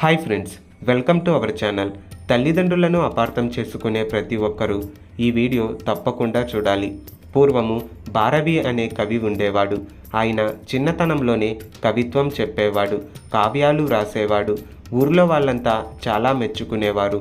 Hi friends welcome to our channel. తల్లిదండ్రులను అపార్థం చేసుకునే ప్రతి ఒక్కరూ ఈ వీడియో తప్పకుండా చూడాలి. పూర్వము భారవి అనే కవి ఉండేవాడు. ఆయన చిన్నతనంలోనే కవిత్వం చెప్పేవాడు కావ్యాలు రాసేవాడు ఊర్లో వాళ్ళంతా చాలా మెచ్చుకునేవారు.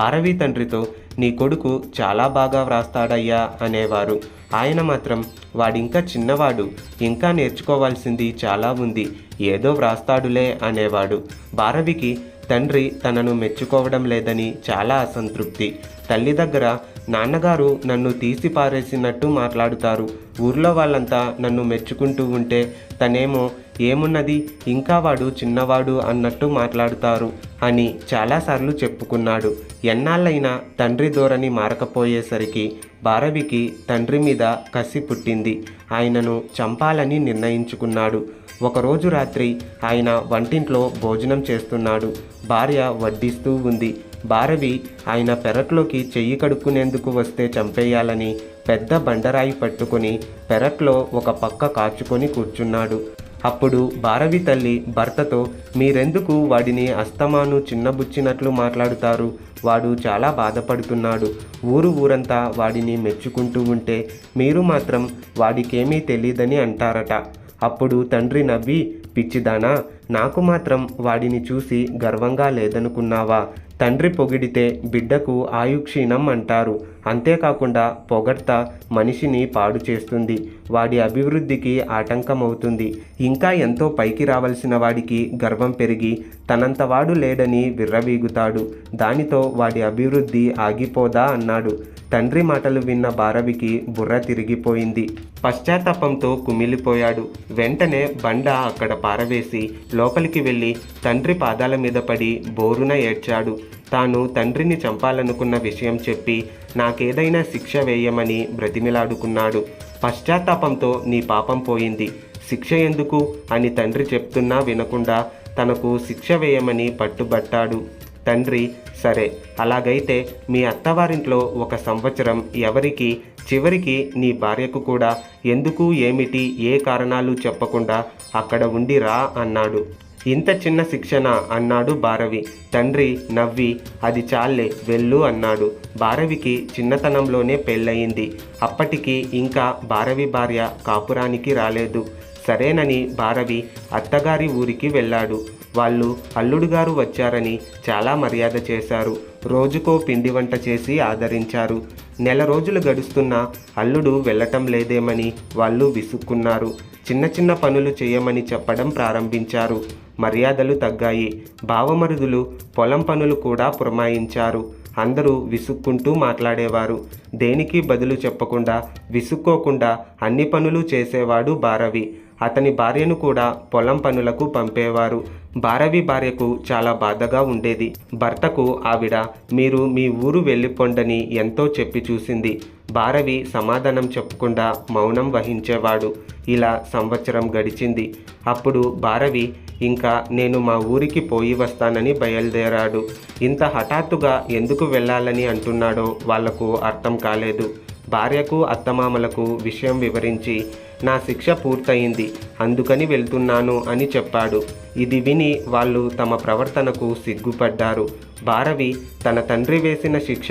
భారవి తండ్రితో నీ కొడుకు చాలా బాగా వ్రాస్తాడయ్యా అనేవారు. ఆయన మాత్రం వాడింకా చిన్నవాడు ఇంకా నేర్చుకోవాల్సింది చాలా ఉంది. ఏదో వ్రాస్తాడులే అనేవాడు. భారవికి తండ్రి తనను మెచ్చుకోవడం లేదని చాలా అసంతృప్తి. తల్లి దగ్గర నాన్నగారు నన్ను తీసి పారేసినట్టు మాట్లాడుతారు. ఊర్లో వాళ్ళంతా నన్ను మెచ్చుకుంటూ ఉంటే తనేమో ఏమున్నది? ఇంకా వాడు చిన్నవాడు అన్నట్టు మాట్లాడుతారు అని చాలాసార్లు చెప్పుకున్నాడు. ఎన్నాళ్ళైనా తండ్రి ధోరణి మారకపోయేసరికి భారవికి తండ్రి మీద కసి పుట్టింది. ఆయనను చంపాలని నిర్ణయించుకున్నాడు. ఒకరోజు రాత్రి ఆయన వంటింట్లో భోజనం చేస్తున్నాడు. భార్య వడ్డిస్తూ ఉంది. భారవి ఆయన పెరట్లోకి చెయ్యి కడుక్కునేందుకు వస్తే చంపేయాలని పెద్ద బండరాయి పట్టుకొని పెరట్లో ఒక పక్క కాచుకొని కూర్చున్నాడు. అప్పుడు భారవి తల్లి భర్తతో మీరెందుకు వాడిని అస్తమాను చిన్నబుచ్చినట్లు మాట్లాడుతారు? వాడు చాలా బాధపడుతున్నాడు. ఊరు ఊరంతా వాడిని మెచ్చుకుంటూ ఉంటే మీరు మాత్రం వాడికేమీ తెలియదని అంటారట. అప్పుడు తండ్రి నవ్వి పిచ్చిదానా నాకు మాత్రం వాడిని చూసి గర్వంగా లేదనుకున్నావా? తండ్రి పొగిడితే బిడ్డకు ఆయుక్షీణం అంటారు. అంతేకాకుండా పొగడ్త మనిషిని పాడు చేస్తుంది. వాడి అభివృద్ధికి ఆటంకం అవుతుంది ఇంకా ఎంతో పైకి రావాల్సిన వాడికి గర్వం పెరిగి తనంత వాడు లేడని విర్రవీగుతాడు. దానితో వాడి అభివృద్ధి ఆగిపోదా? అన్నాడు. తండ్రి మాటలు విన్న భారవికి బుర్ర తిరిగిపోయింది. పశ్చాత్తాపంతో కుమిలిపోయాడు. వెంటనే బండ అక్కడ పారవేసి లోపలికి వెళ్ళి తండ్రి పాదాల మీద పడి బోరున ఏడ్చాడు. తాను తండ్రిని చంపాలనుకున్న విషయం చెప్పి నాకేదైనా శిక్ష వేయమని బ్రతిమిలాడుకున్నాడు. పశ్చాత్తాపంతో నీ పాపం పోయింది. శిక్ష ఎందుకు? అని తండ్రి చెప్తున్నా వినకుండా తనకు శిక్ష వేయమని పట్టుబట్టాడు. తండ్రి సరే. అలాగైతే మీ అత్తవారింట్లో ఒక సంవత్సరం ఎవరికి చివరికి నీ భార్యకు కూడా ఎందుకు ఏమిటి ఏ కారణాలు చెప్పకుండా అక్కడ ఉండి రా అన్నాడు. ఇంత చిన్న శిక్షణ అన్నాడు భారవి. తండ్రి నవ్వి అది చాలే వెళ్ళు అన్నాడు. భారవికి చిన్నతనంలోనే పెళ్ళయింది. అప్పటికి ఇంకా భారవి భార్య కాపురానికి రాలేదు. సరేనని భారవి అత్తగారి ఊరికి వెళ్ళాడు. వాళ్ళు అల్లుడు గారు వచ్చారని చాలా మర్యాద చేశారు. రోజుకో పిండి వంట చేసి ఆదరించారు. నెల రోజులు గడుస్తున్నా అల్లుడు వెళ్ళటం లేదేమని వాళ్ళు విసుక్కున్నారు. చిన్న చిన్న పనులు చేయమని చెప్పడం ప్రారంభించారు. మర్యాదలు తగ్గాయి. భావమరుదులు పొలం పనులు కూడా పురమాయించారు. అందరూ విసుక్కుంటూ మాట్లాడేవారు. దేనికి బదులు చెప్పకుండా విసుక్కోకుండా అన్ని పనులు చేసేవాడు భారవి. అతని భార్యను కూడా పొలం పనులకు పంపేవారు. భారవి భార్యకు చాలా బాధగా ఉండేది. భర్తకు ఆవిడ మీరు మీ ఊరు వెళ్ళిపోండని ఎంతో చెప్పి చూసింది భారవి సమాధానం చెప్పకుండా మౌనం వహించేవాడు. ఇలా సంవత్సరం గడిచింది. అప్పుడు భారవి ఇంకా నేను మా ఊరికి పోయి వస్తానని బయలుదేరాడు. ఇంత హఠాత్తుగా ఎందుకు వెళ్ళాలని అంటున్నాడో వాళ్ళకు అర్థం కాలేదు. భార్యకు అత్తమామలకు విషయం వివరించి నా శిక్ష పూర్తయింది అందుకని వెళ్తున్నాను అని చెప్పాడు. ఇది విని వాళ్ళు తమ ప్రవర్తనకు సిగ్గుపడ్డారు. భారవి తన తండ్రి వేసిన శిక్ష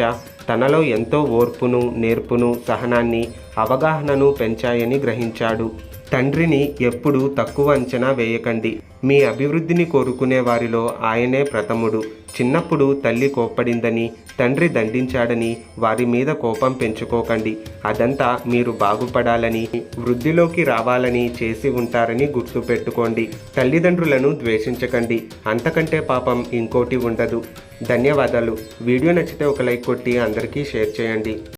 తనలో ఎంతో ఓర్పును నేర్పును సహనాన్ని అవగాహనను పెంచాయని గ్రహించాడు. తండ్రిని ఎప్పుడూ తక్కువ అంచనా వేయకండి. మీ అభివృద్ధిని కోరుకునే వారిలో ఆయనే ప్రథముడు. చిన్నప్పుడు తల్లి కోప్పడిందని తండ్రి దండించాడని వారి మీద కోపం పెంచుకోకండి. అదంతా మీరు బాగుపడాలని వృద్ధిలోకి రావాలని చేసి ఉంటారని గుర్తుపెట్టుకోండి. తల్లిదండ్రులను ద్వేషించకండి. అంతకంటే పాపం ఇంకోటి ఉండదు. ధన్యవాదాలు. వీడియో నచ్చితే ఒక లైక్ కొట్టి అందరికీ షేర్ చేయండి.